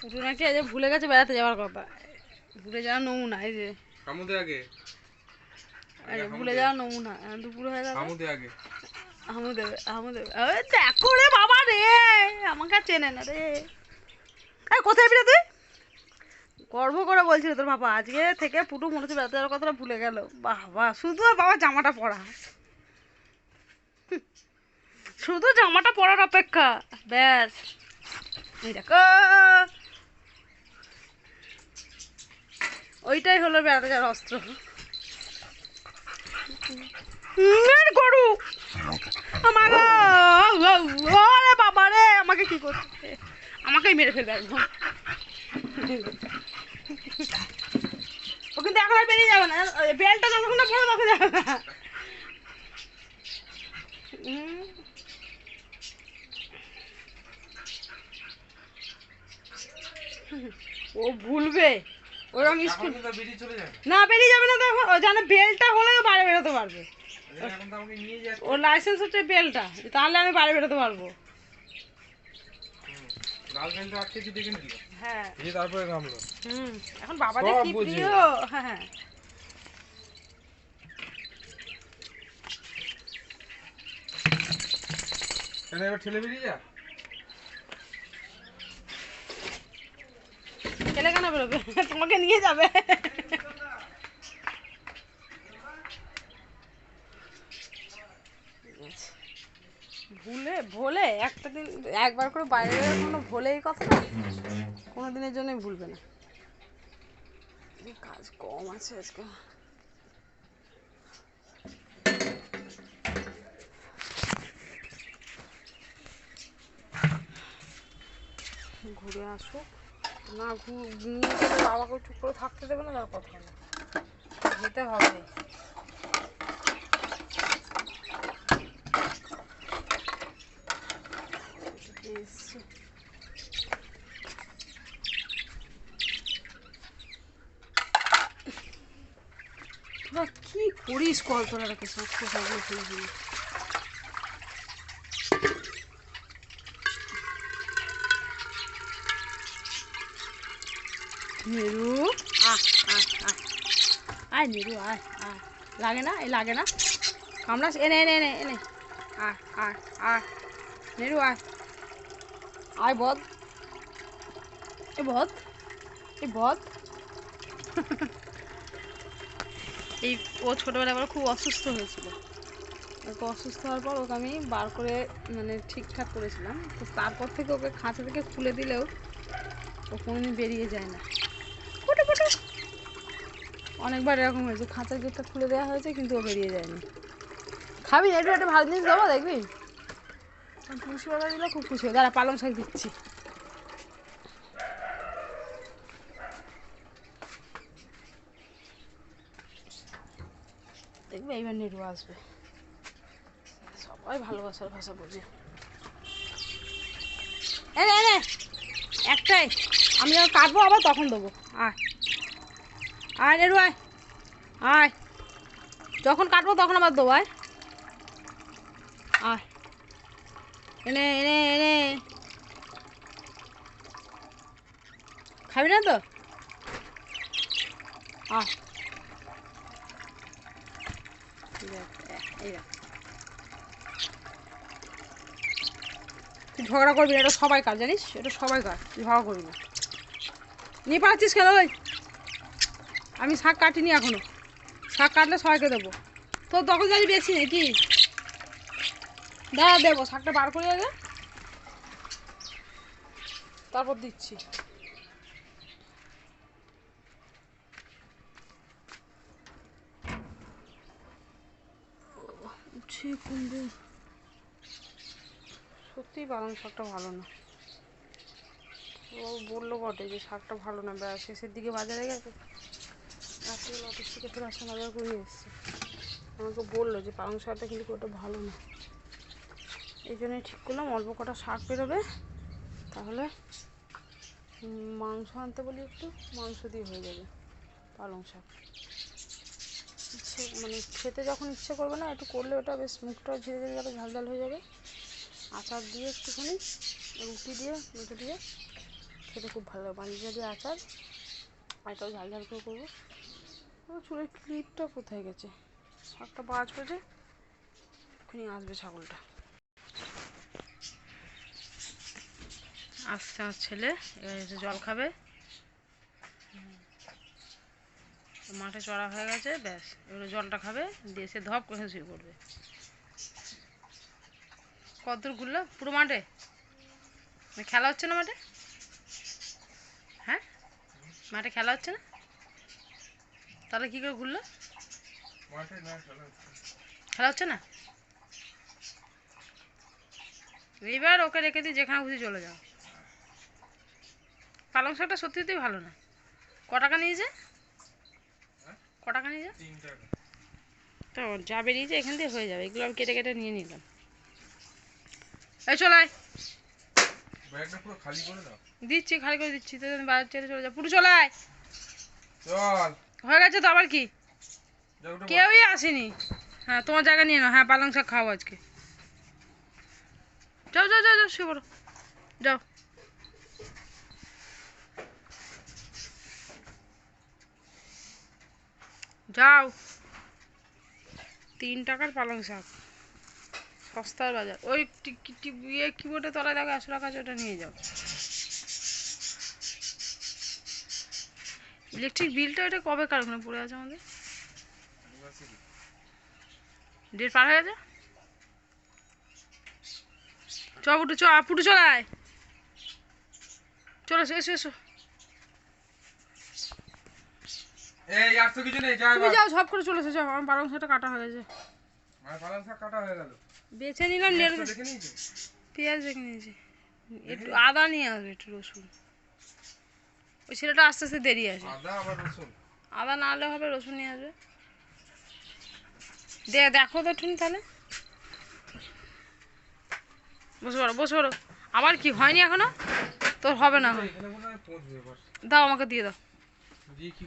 পুটু নাকি আজ ভুলে গেছে বেড়াতে যাওয়ার কথা। ভুলে যাওয়ার নমুনা এই যে। হামুদে আগে। যে ভুলে যাওয়ার নমুনা দুপুর হয়ে গেল। হামুদে আগে। ওই দেখো রে বাবা রে আমাকে আর চেনে না রে। এই কোথায় গর্ব করে বলছিল তোর বাবা আজকে থেকে পুটু মনে হচ্ছে বেড়াতে যাওয়ার কথাটা ভুলে গেল। বাবা শুধু বাবা জামাটা পরা। শুধু জামাটা পরার অপেক্ষা ব্যাস। দেখো ওইটাই হলো বেড়াতে যাওয়ার অস্ত্র গরু। ওরে বাবা রে, আমাকে কি করছে? আমাকেই মেরে ফেলবে একদম। ও কিন্তু এখন বেরিয়ে যাবে না, বেলটা যতক্ষণ না পড়ে তখন যাবে না। ও ভুলবে। ওরকম স্কুল না বেরিয়ে যাবে না এখন। ও জানে বেলটা হলে তো বাইরে বেরোতে পারবে। ওর লাইসেন্স হচ্ছে বেলটা। তাহলে আমি বাইরে বেরোতে পারব। হ্যাঁ। তারপরে হুম এখন বাবাদের কি প্রিয়? হ্যাঁ হ্যাঁ। এবার ঠেলে বেরিয়ে যা। বেরোবে তোমাকে নিয়ে যাবে। ভুলে, ভোলে? একটা দিন, একবার করে বাইরে কোনো ভোলে কথাটা? কোনো দিনের জন্যই ভুলবে না। কাজ কম আছে আজকে। ঘুরে আসুক। না, ঘু- নিয়ে গেলে বাবাকে চুপ করে থাকতে দেবে না তার কথা না। যেতে হবে। কি করিস, কল তোরা রেখে সব সবগুলো ফেলে নিরু, আহ আয় নিরু, আয় আয়। লাগে না? এই লাগে না? কামড়াস। এনে এনে এনে এনে। আয় আয় আয় নিরু, আয়। আয় বদ এ বদ এ বদ এই ও ছোটোবেলায় আবার খুব অসুস্থ হয়েছিল। ওকে অসুস্থ হওয়ার পর ওকে আমি বার করে মানে ঠিকঠাক করেছিলাম। তো তারপর থেকে ওকে খাঁচা থেকে খুলে দিলেও ও কোনোদিন বেরিয়ে যায় না। অনেকবার এরকম হয়েছে, খাঁচার গেটটা খুলে দেওয়া হয়েছে, কিন্তু ও বেরিয়ে যায়নি। খাবি না, একটু একটা ভালো জিনিস দেবো দেখবি? খুশি বাবা দিলে খুব খুশি হবে দাঁড়া, পালং শাক দিচ্ছি। দেখবে, এইবার নেটু আসবে। সবাই ভালোবাসার ভাষা বোঝে একটাই। আমি যখন কাটবো, আবার তখন দেবো। আয়। আয় নেরু, আয়। আয়। যখন কাটবো তখন আবার দেবো, আয়। আয়। এনে এনে এনে। খাবি না তো। তুই ঝগড়া করবি না, এটা সবাই কাজ জানিস? এটা সবাই কাজ তুই ঝগড়া করবি না। নিয়ে পাচ্ছিস কেন ওই? আমি শাক কাটিনি এখনও। শাক কাটলে সবাইকে দেবো। তোর তখন জানি বেশি নাকি? দাঁড়া, দেবো। শাকটা বার করে আগে তারপর দিচ্ছি। সত্যিই পালং শাকটা ভালো না। ও বলল বটে যে শাকটা ভালো না। শেষের দিকে বাজারে গেছে। রাত্রিবেলা অফিস থেকে ফের আসা বাজার করে এসছে। আমাকে বলল যে, পালং শাকটা কিন্তু ওটা ভালো না। এই জন্যই ঠিক করলাম, অল্প কটা শাক বেরোবে। তাহলে মাংস আনতে বলি একটু, মাংস দিয়ে হয়ে যাবে পালং শাক। ইচ্ছে মানে খেতে যখন ইচ্ছে করবে না, একটু করলে ওটা বেশ মুখটা ধীরে ধীরে যাবে, ঝাল ঝাল হয়ে যাবে। আচার দিয়ে একটুখানি, রুটি দিয়ে রুটি দিয়ে খেতে খুব ভালো লাগে। পাঁচ দিয়ে আচার, আর এটাও ঝাল ঝাল করে করব। চুলের ক্লিপটা কোথায় গেছে? একটা বাজ হয়েছে এক্ষুনি আসবে ছাগলটা। আসছে আমার ছেলে এসে জল খাবে। মাঠে চড়া হয়ে গেছে, ব্যাস, এবারে জলটা খাবে, দিয়ে সে ধপ করে শুয়ে পড়বে। কতদূর ঘুরলো? পুরো মাঠে? মানে খেলা হচ্ছে না মাঠে? হ্যাঁ? মাঠে খেলা হচ্ছে না? তাহলে কী করে ঘুরলো? খেলা হচ্ছে। না? এবার ওকে রেখে দিই যেখানে খুশি চলে যাও। পালং শাকটা সত্যি সত্যিই ভালো না। ক টাকা নিয়েছে? ক টাকা নিয়েছে? তো যা বেরিয়েছে এখান থেকে হয়ে যাবে এগুলো আমি কেটে কেটে নিয়ে নিলাম। এই চলাই দিচ্ছি খালি করে দিচ্ছি তো বাজার ছেড়ে চলে যা। পুরো চলাই চল। হয়ে গেছে তো আবার কি। কেউই আসেনি। হ্যাঁ তোমার জায়গা নিয়ে নাও। হ্যাঁ পালং শাক খাও আজকে। যাও যাও যাও যাও শুয়ে পড়ো। যাও। যাও। তিন টাকার পালং শাক। সস্তার বাজার। ওই টি- কি- ইয়ে কিবোর্ডে তলায় দেখো একশো টাকা আছে ওটা নিয়ে যাও। ইলেকট্রিক বিলটা এটা কবে কারখানা পড়ে আছে আমাদের? ডেট পার হয়ে গেছে? চ পুটু চ পুটু চলায় চলো এসো এসো এসো। এই আর তো কিছু নেই যা তুমি যাও সব করে চলে এসো আমার পালং শাকটা কাটা হয়ে গেছে। আমার পালং শাক কাটা হয়ে গেল। বেছে নিলাম নেড়ে পেঁয়াজ দেখে নিয়েছি? একটু আদা নিয়ে আসবে একটু রসুন। ওই ছেলেটা আস্তে আস্তে দেরি আছে আদা না হলে হবে রসুন নিয়ে আসবে। দে দেখো তো ঠিক তাহলে। বসে পড়ো বসে পড়ো। আবার কি হয়নি এখনও? তোর হবে না। দাও আমাকে দিয়ে দাও।